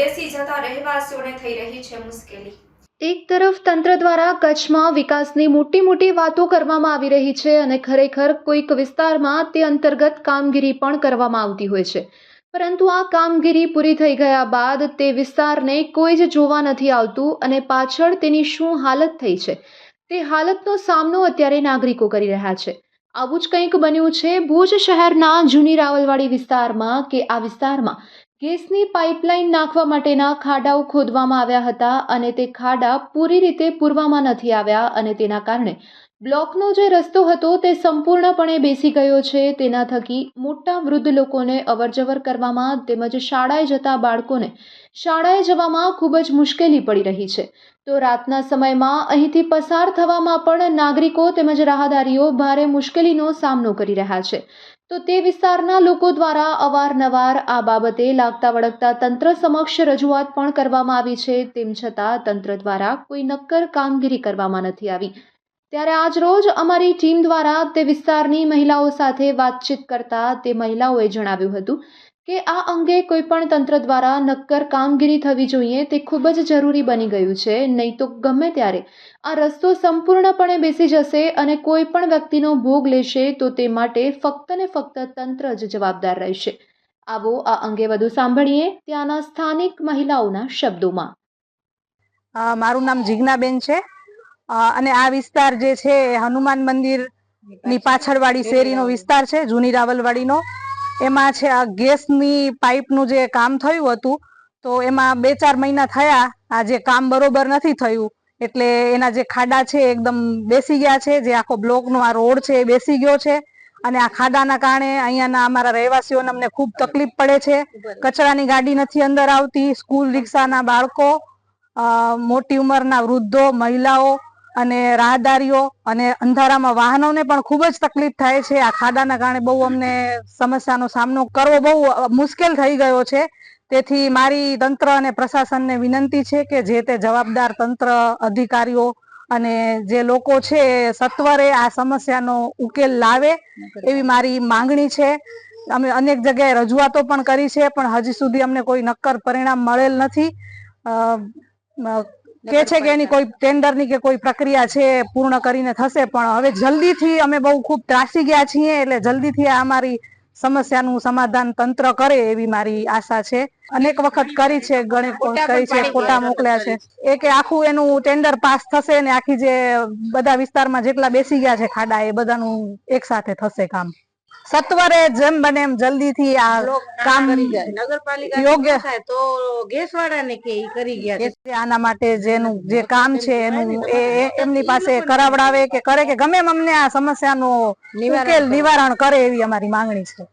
બેસી જતા રહેવાસીઓને થઈ રહી છે મુશ્કેલી. એક તરફ તંત્ર દ્વારા કચ્છમાં વિકાસની મોટી મોટી વાતો કરવામાં આવી રહી છે અને ખરેખર કોઈક વિસ્તારમાં તે અંતર્ગત કામગીરી પણ કરવામાં આવતી હોય છે. પરંતુ આ કામગીરી પૂરી થઈ ગયા બાદ તે વિસ્તારને કોઈ જ જોવા નથી આવતું અને પાછળ તેની શું હાલત થઈ છે? તે હાલતનો સામનો અત્યારે નાગરિકો કરી રહ્યા છે. આવું જ કંઈક બન્યું છે ભુજ શહેરના જૂની રાવલવાડી વિસ્તારમાં કે આ વિસ્તારમાં ગેસની પાઇપલાઇન નાખવા માટેના ખાડાઓ ખોદવામાં આવ્યા હતા અને તે ખાડા પૂરી રીતે પૂરવામાં નથી આવ્યા અને તેના કારણે બ્લોકનો જે રસ્તો હતો તે સંપૂર્ણપણે બેસી ગયો છે. તેના થકી મોટા વૃદ્ધ લોકોને અવરજવર કરવામાં તેમજ શાળાએ જતા બાળકોને શાળાએ જવામાં ખૂબ જ મુશ્કેલી પડી રહી છે. તો રાતના સમયમાં અહીંથી પસાર થવામાં પણ નાગરિકો તેમજ રાહદારીઓ ભારે મુશ્કેલીનો સામનો કરી રહ્યા છે. તો તે વિસ્તારના લોકો દ્વારા અવારનવાર આ બાબતે લાગતા વળગતા તંત્ર સમક્ષ રજૂઆત પણ કરવામાં આવી છે. તેમ છતાં તંત્ર દ્વારા કોઈ નક્કર કામગીરી કરવામાં નથી આવી. ત્યારે આજ રોજ અમારી ટીમ દ્વારા તે વિસ્તારની મહિલાઓ સાથે વાતચીત કરતા તે મહિલાઓએ જણાવ્યું હતું કે આ અંગે કોઈ પણ તંત્ર દ્વારા નક્કર કામગીરી થવી જોઈએ તે ખૂબ જ જરૂરી બની ગયું છે નહીં તો ગમે ત્યારે. આ રસ્તો સંપૂર્ણપણે બેસી જશે અને કોઈ પણ વ્યક્તિનો ભોગ લેશે તો તે માટે ફક્ત ને ફક્ત તંત્ર જ જવાબદાર રહેશે. આવો આ અંગે વધુ સાંભળીએ ત્યાંના સ્થાનિક મહિલાઓના શબ્દોમાં. મારું નામ જિજ્ઞાબેન છે. અને આ વિસ્તાર જે છે હનુમાન મંદિરની પાછળવાળી શેરીનો વિસ્તાર છે જૂની રાવલવાડીનો. એમાં છે આ ગેસની પાઇપનું જે કામ થયું હતું, તો એમાં બે ચાર મહિના થયા, આ જે કામ બરોબર નથી થયું. એટલે એના જે ખાડા છે એકદમ બેસી ગયા છે, જે આખો બ્લોકનો આ રોડ છે એ બેસી ગયો છે. અને આ ખાડાના કારણે અહીંયાના અમારા રહેવાસીઓને અમને ખૂબ તકલીફ પડે છે. કચરાની ગાડી નથી અંદર આવતી, સ્કૂલ રિક્ષાના બાળકો મોટી ઉંમરના વૃદ્ધો, મહિલાઓ અને રાહદારીઓ અને અંધારામાં વાહનોને પણ ખૂબ જ તકલીફ થાય છે. આ ખાડાના કારણે બહુ અમને સમસ્યાનો સામનો કરવો બહુ મુશ્કેલ થઈ ગયો છે. તેથી મારી તંત્ર અને પ્રશાસનને વિનંતી છે કે જે તે જવાબદાર તંત્ર, અધિકારીઓ અને જે લોકો છે સત્વરે આ સમસ્યાનો ઉકેલ લાવે એવી મારી માંગણી છે. અમે અનેક જગ્યાએ રજૂઆતો પણ કરી છે, પણ હજી સુધી અમને કોઈ નક્કર પરિણામ મળેલ નથી. કે છે કે એની કોઈ ટેન્ડરની કે કોઈ પ્રક્રિયા છે પૂર્ણ કરીને થશે પણ હવે જલ્દીથી અમે બહુ ખૂબ ત્રાસી ગયા છીએ એટલે જલ્દીથી આ અમારી સમસ્યાનું સમાધાન તંત્ર કરે એવી મારી આશા છે. અનેક વખત કરી છે ઘણી કરી છે ફોટા મોકલ્યા છે. એ કે આખું એનું ટેન્ડર પાસ થશે ને આખી જે બધા વિસ્તારમાં જેટલા બેસી ગયા છે ખાડા એ બધાનું એક સાથે થશે કામ. સત્વરે જેમ બને એમ જલ્દીથી આ કામ નગરપાલિકા યોગ્ય થાય તો ગેસ વાળાને કે કરી ગયા આના માટે જેનું જે કામ છે એનું એ એમની પાસે કરાવડાવે કે કરે કે ગમે એમ અમને આ સમસ્યાનો નું નિવારણ કરે એવી અમારી માંગણી છે.